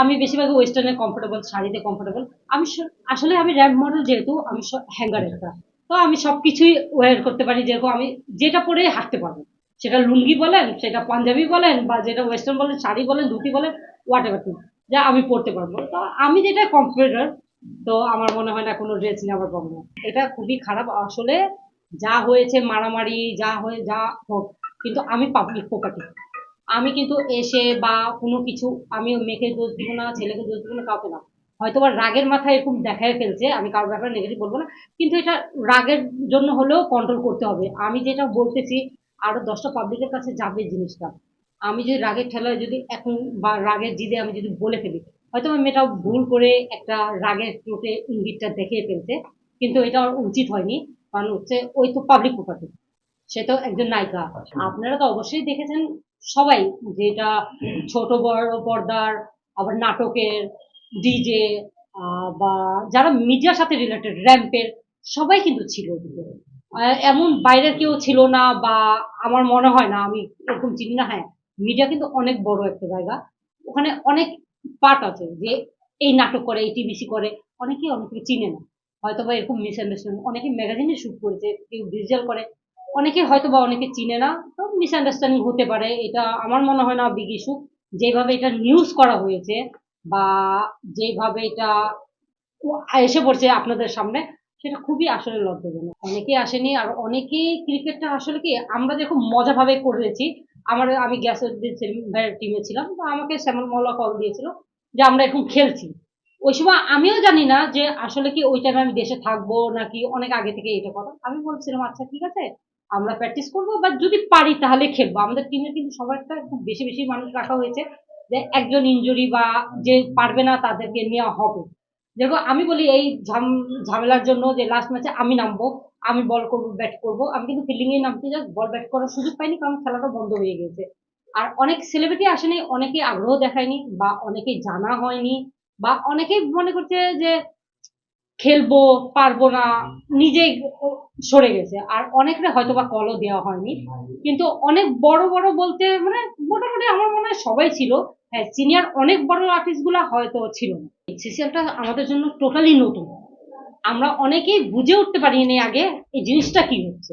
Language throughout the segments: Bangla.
আমি বেশিরভাগ ওয়েস্টার্নে কমফোর্টেবল শাড়িতে কমফোর্টেবল আমি আসলে আমি র্যাম্প মডেল যেহেতু, আমি হ্যাঙ্গার একটা তো আমি সবকিছুই ওয়ার করতে পারি, যেরকম আমি যেটা পরে হাঁটতে পারব। সেটা লুঙ্গি বলেন, সেটা পাঞ্জাবি বলেন, বা যেটা ওয়েস্টার্ন বলেন, শাড়ি বলেন, ধুতি বলেন হোয়াট এভার যা আমি পড়তে পারব। তো আমি যেটা কমফোর্টার তো আমার মনে হয় না কোনো ড্রেস আমার প্রবলেম এটা খুবই খারাপ। আসলে যা হয়েছে মারামারি, যা হয়ে যা হোক, কিন্তু আমি পাবলিক প্রপার্টি আমি কিন্তু এসে বা কোনো কিছু, আমি মেয়েকে দোষ দিব না, ছেলেকে দোষ দিব না, কাউকে না। হয়তো বা রাগের মাথায় এরকম দেখায় ফেলছে, আমি কারোর ব্যাপারে নেগেটিভ বলব না, কিন্তু এটা রাগের জন্য হলেও কন্ট্রোল করতে হবে। আমি যেটা বলতেছি, আরও দশটা পাবলিকের কাছে যাবে জিনিসটা। আমি যদি রাগের ঠেলায় যদি এখন বা রাগের জিদে আমি যদি বলে ফেলি, হয়তো আমার মেয়েটা ভুল করে একটা রাগের চোটে ইঙ্গিতটা দেখিয়ে ফেলছে, কিন্তু এটা উচিত হয়নি, কারণ হচ্ছে ওই তো পাবলিক প্রপার্টি সে তো একজন নায়িকা। আপনারা তো অবশ্যই দেখেছেন সবাই, যেটা ছোট, বড় পর্দার, আবার নাটকের ডিজে বা যারা মিডিয়ার সাথে রিলেটেড র্যাম্পের সবাই কিন্তু ছিল এমন বাইরের কেউ ছিল না বা আমার মনে হয় না, আমি এরকম চিনি না হ্যাঁ মিডিয়া কিন্তু অনেক বড় একটা জায়গা। ওখানে অনেক পার্ট আছে যে এই নাটক করে, এই টিভিসি করে, অনেকেই অনেকে চিনে না। হয়তো বা এরকম মিসআন্ডারস্ট্যান্ডিং অনেকে ম্যাগাজিনে শুট করেছে, কেউ ডিজিটাল করে অনেকে হয়তো বা অনেকে চিনে না, তো মিসআন্ডারস্ট্যান্ডিং হতে পারে। এটা আমার মনে হয় না বিগ ইস্যু যেভাবে এটা নিউজ করা হয়েছে বা যেভাবে এটা এসে পড়ছে আপনাদের সামনে, সেটা খুবই আসলে লজ্জাজনক। অনেকেই আসেনি আর অনেকেই ক্রিকেটটা আসলে কি, আমরা যেরকম মজা ভাবে করেছি, আমার, আমি সেলিম ভাইয়ের টিমে ছিলাম, তো আমাকে শ্যামল মল্লা কল দিয়েছিল যে আমরা এরকম খেলছি। ওই সময় আমিও জানি না যে আসলে কি ওই টাইমে আমি দেশে থাকব নাকি অনেক আগে থেকে এটা কথা। আমি বলছিলাম আচ্ছা ঠিক আছে। আমরা প্র্যাকটিস করব বা যদি পারি তাহলে খেলব। আমাদের টিমে কিন্তু সবার একটা খুব বেশি বেশি মানুষ রাখা হয়েছে যে একজন ইনজুরি বা যে পারবে না তাদেরকে নেওয়া হবে। যেরকম আমি বলি এই ঝাম- ঝামেলার জন্য যে লাস্ট ম্যাচে আমি নামবো, আমি বল করব ব্যাট করব, আমি কিন্তু ফিল্ডিং এ নামতে যাই বল ব্যাট করার সুযোগ পাইনি কারণ খেলাটা বন্ধ হয়ে গেছে আর অনেক সেলিব্রিটি আসেনি, অনেকে আগ্রহ দেখায়নি বা অনেকে জানা হয়নি বা অনেকেই মনে করছে যে খেলব পারব না নিজেই সরে গেছে। আর অনেকরে হয়তো বা কলও দেওয়া হয়নি। কিন্তু অনেক বড় বড় বলতে মানে মোটামুটি আমার মনে হয় সবাই ছিল। হ্যাঁ সিনিয়র অনেক বড় আর্টিস্টগুলা হয়তো ছিল না। আমাদের জন্য টোটালি নতুন। আমরা অনেকেই বুঝে উঠতে পারিনি আগে এই জিনিসটা কি হচ্ছে।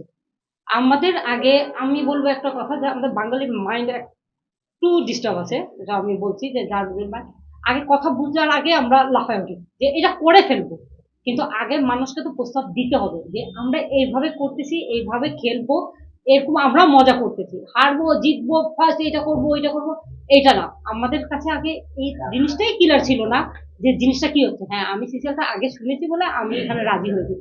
আমাদের আগে আমি বলব একটা কথা যে আমাদের বাঙালি মাইন্ড একটু ডিস্টার্ব আছে। যেটা আমি বলছি যে যার আগে কথা বুঝার আগে আমরা লাফায় উঠি। যে এটা করে ফেলব। কিন্তু আগে মানুষকে তো প্রস্তাব দিতে হবে যে আমরা এইভাবে করতেছি, এইভাবে খেলব, এরকম আমরা মজা করতেছি। হারবো, জিতবো ফার্স্ট এটা করব এটা করব, এইটা না। আমাদের কাছে আগে এই জিনিসটাই ক্লিয়ার ছিল না যে জিনিসটা কি হচ্ছে। হ্যাঁ আমি সিরিয়ালটা আগে শুনেছি বলে আমি এখানে রাজি হয়েছি।